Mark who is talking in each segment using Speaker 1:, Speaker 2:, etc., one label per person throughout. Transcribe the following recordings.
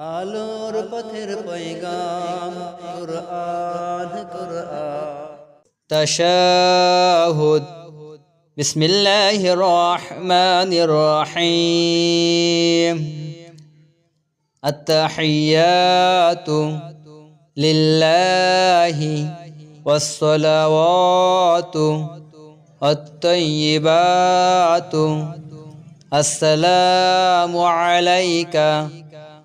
Speaker 1: আলোর পথের পৈগাম কুরআন কুরআন
Speaker 2: تشاهد بسم الله الرحمن الرحيم التحيات لله والصلوات الطيبات السلام عليك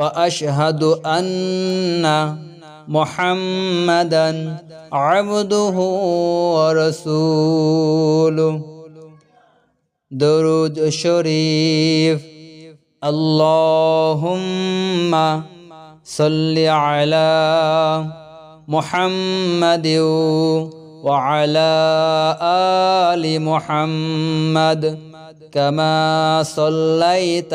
Speaker 2: وأشهد أن محمدا عبده ورسوله. درود شريف. اللهم صل على محمد وعلى آل محمد كما صليت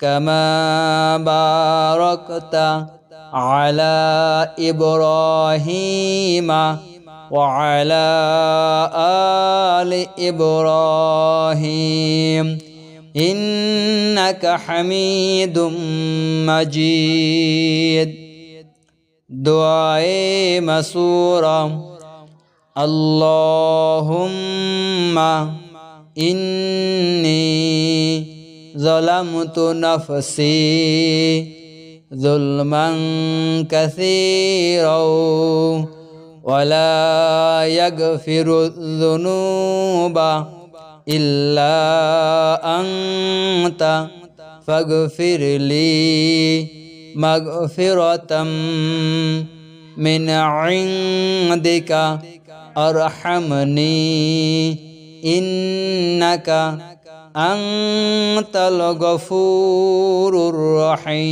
Speaker 2: كما باركت على إبراهيم وعلى آل إبراهيم. إنك حميد مجيد. دعاء مسورة اللهم إني ظلمت نفسي ظلما كثيرا ولا يغفر الذنوب إلا أنت فاغفر لي مغفرة من عندك أرحمني إنك أنت الغفور الرحيم